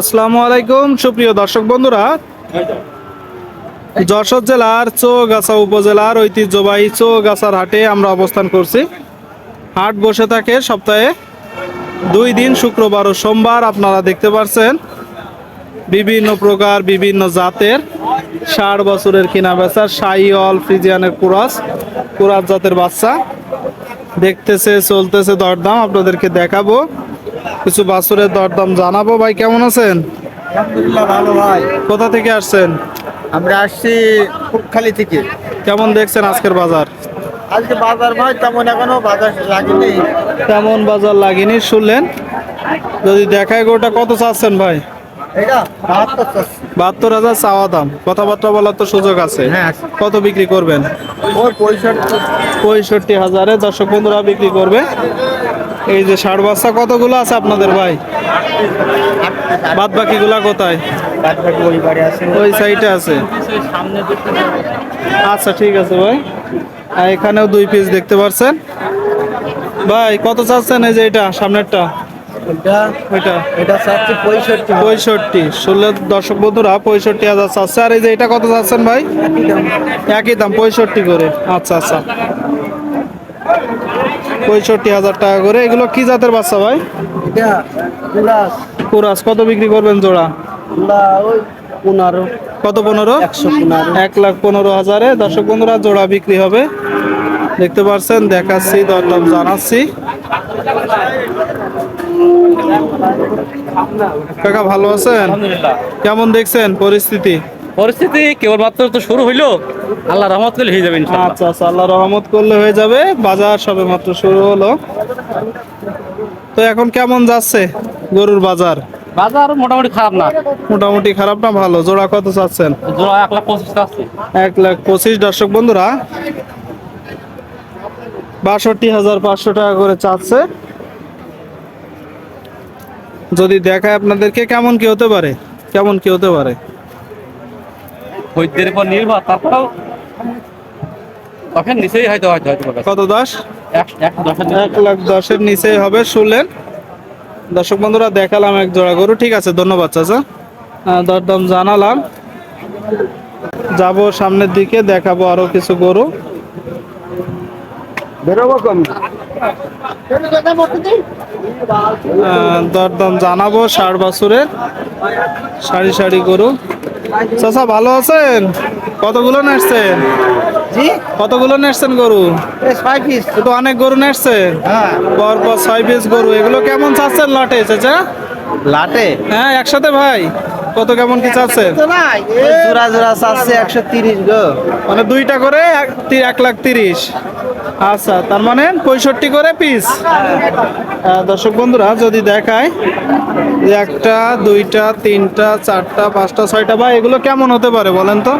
আসসালামু আলাইকুম, সুপ্রিয় দর্শক বন্ধুরা। যশোর জেলার চৌগাছা উপজেলার ঐতিহ্যবাহী চৌগাছার হাটে আমরা অবস্থান করছি। হাট বসে থাকে সপ্তাহে দুই দিন, শুক্রবার ও সোমবার, আপনারা দেখতে পাচ্ছেন বিভিন্ন প্রকার, বিভিন্ন জাতের ষাট বছরের কিনা বেচা সাইওয়াল ফ্রিজিয়ানের কুরাস কুরাস জাতের বাচ্চা। দেখতেছে, চলতেছে, দরদাম, আপনাদেরকে দেখাবো। কিছু বাছুরের দরদাম জানাব ভাই কেমন আছেন? আলহামদুলিল্লাহ ভালো ভাই। কোথা থেকে আসছেন? আমরা আসছি খুবখালি থেকে। কেমন দেখছেন আজকের বাজার? আজকে বাজার ভাই তেমন এখনও বাজার লাগেনি। তেমন বাজার লাগেনি শুনলেন? যদি দেখায় গোটা কত চাচ্ছেন ভাই? বাহাত্তর হাজার চাওয়া দাম। কথাবার্তা বলার তো সুযোগ আছে। হ্যাঁ কত বিক্রি করবেন? পঁয়ষট্টি হাজারে দর্শক বন্ধুরা বিক্রি করবে। এই যে ষাট বাচ্চা কতগুলো আছে আপনাদের ভাই? বাদ বাকিগুলা কোথায়? বাকি ওই সাইডে আছে। আচ্ছা ঠিক আছে ভাই। আর এখানেও দুই পিস দেখতে পাচ্ছেন ভাই কত চাচ্ছেন এই যে এটা সামনেরটা? এটা? এটা? পঁয়ষট্টি পঁয়ষট্টি। ষোলো দর্শক বন্ধুরা পঁয়ষট্টি হাজার চাচ্ছে। আর এই যে এটা কত চাচ্ছেন ভাই? একই দাম পঁয়ষট্টি করে। আচ্ছা আচ্ছা। পঁয়ষট্টি হাজার টাকা করে। এগুলো কি জাতের বাচ্চা ভাই? কুরাস। কত বিক্রি করবেন জোড়া? পনেরো। কত পনেরো? একশো পনেরো। এক লাখ পনেরো হাজারে। দর্শক বন্ধুরা জোড়া বিক্রি হবে। দেখতে পাচ্ছেন দেখাচ্ছি দরদাম জানাচ্ছি। কাকা ভালো আছেন? কেমন দেখছেন পরিস্থিতি? পরিস্থিতি কেবলমাত্র তো শুরু হইল আল্লাহ রহমত করলে হয়ে যাবে আচ্ছা আচ্ছা আল্লাহ রহমত করলে হয়ে যাবে বাজার সবে মাত্র শুরু হলো। তো এখন কেমন যাচ্ছে গরুর বাজার? বাজার মোটামুটি খারাপ না। মোটামুটি খারাপ না ভালো। জোড়া কত চাচ্ছেন? জোড়া এক লাখ পঁচিশ আছে এক লাখ পঁচিশ দর্শক বন্ধুরা। বাষট্টি হাজার পাঁচশো টাকা করে চাচ্ছে। যদি দেখায় আপনাদেরকে কেমন কি হতে পারে? কেমন কি হতে পারে? বৈদ্যের উপর নির্ভর তারপরেও তখন নিচেই হয়তো হয়তো হয়তো কত দশ? এক এক দশ এক লাখ দশের নিচেই হবে শুনলেন। দর্শক বন্ধুরা দেখালাম এক জোড়া গরু। ঠিক আছে ধন্যবাদ চাচা। দরদাম জানালাম। যাব সামনের দিকে দেখাবো আরও কিছু গরু। দরদাম জানাব ষাট বছরের সারি সারি গরু। চাচা ভালো আছেন? কতগুলো নেসছেন জি? কতগুলো নেসছেন গরু? এই ছয় পিস তো অনেক গরু নেসছেন হ্যাঁ। পর পর ছয় পিস গরু। এগুলো কেমন চাচ্ছেন লটে চাচা? লাটে? হ্যাঁ একসাথে ভাই। কত কেমন কি নাই। জোড়া জোড়া চাচ্ছে একশো তিরিশ গো। মানে দুইটা করে এক লাখ তিরিশ। আচ্ছা তার মানে পঁয়ষট্টি করে পিস দর্শক বন্ধুরা যদি দেখায় একটা দুইটা তিনটা চারটা পাঁচটা ছয়টা ভাই এগুলো কেমন হতে পারে বলেন তো?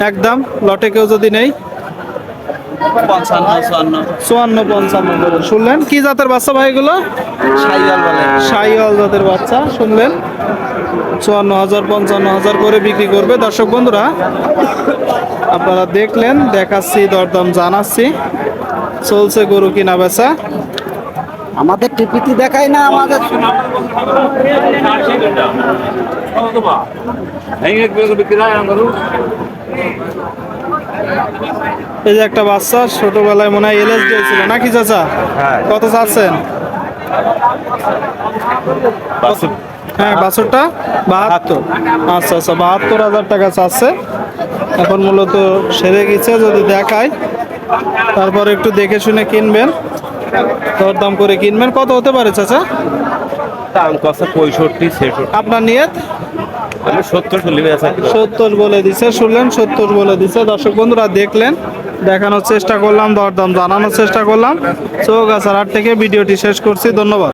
একদম লটে কেউ যদি নেই। চুয়ান্ন। পঞ্চান্ন করে। শুনলেন? কি জাতের বাচ্চা ভাই এগুলো? সাইওয়াল জাতের বাচ্চা শুনলেন? চুয়ান্ন হাজার পঞ্চান্ন হাজার করে বিক্রি করবে। দর্শক বন্ধুরা আপনারা দেখলেন দেখাচ্ছি দরদাম জানাচ্ছি। চলছে গরু কিনা বেচা। আমাদের টিপিটি দেখায় না আমাদের। এই যে একটা বাচ্চা ছোটবেলায় মনে হয় এলএস দিয়েছিল নাকি চাচা? কত চাচ্ছেন? হ্যাঁ বাছরটা? বাহাত্তর। আচ্ছা আচ্ছা বাহাত্তর হাজার টাকা চাচ্ছে। এখন মূলত সেরে গেছে যদি দেখায় তারপর একটু দেখে শুনে কিনবেন। দরদাম করে কিনবেন। কত হতে পারে চাচা? দাম পঁয়ষট্টি ছেষট্টি। আপনার নিয়ত? আমি সত্তর চল্লিশ সত্তর বলে দিছে শুনলেন সত্তর বলে দিছে। দর্শক বন্ধুরা দেখলেন দেখানোর চেষ্টা করলাম দরদাম জানানোর চেষ্টা করলাম। চৌগাছার হাট থেকে ভিডিওটি শেষ করছি ধন্যবাদ।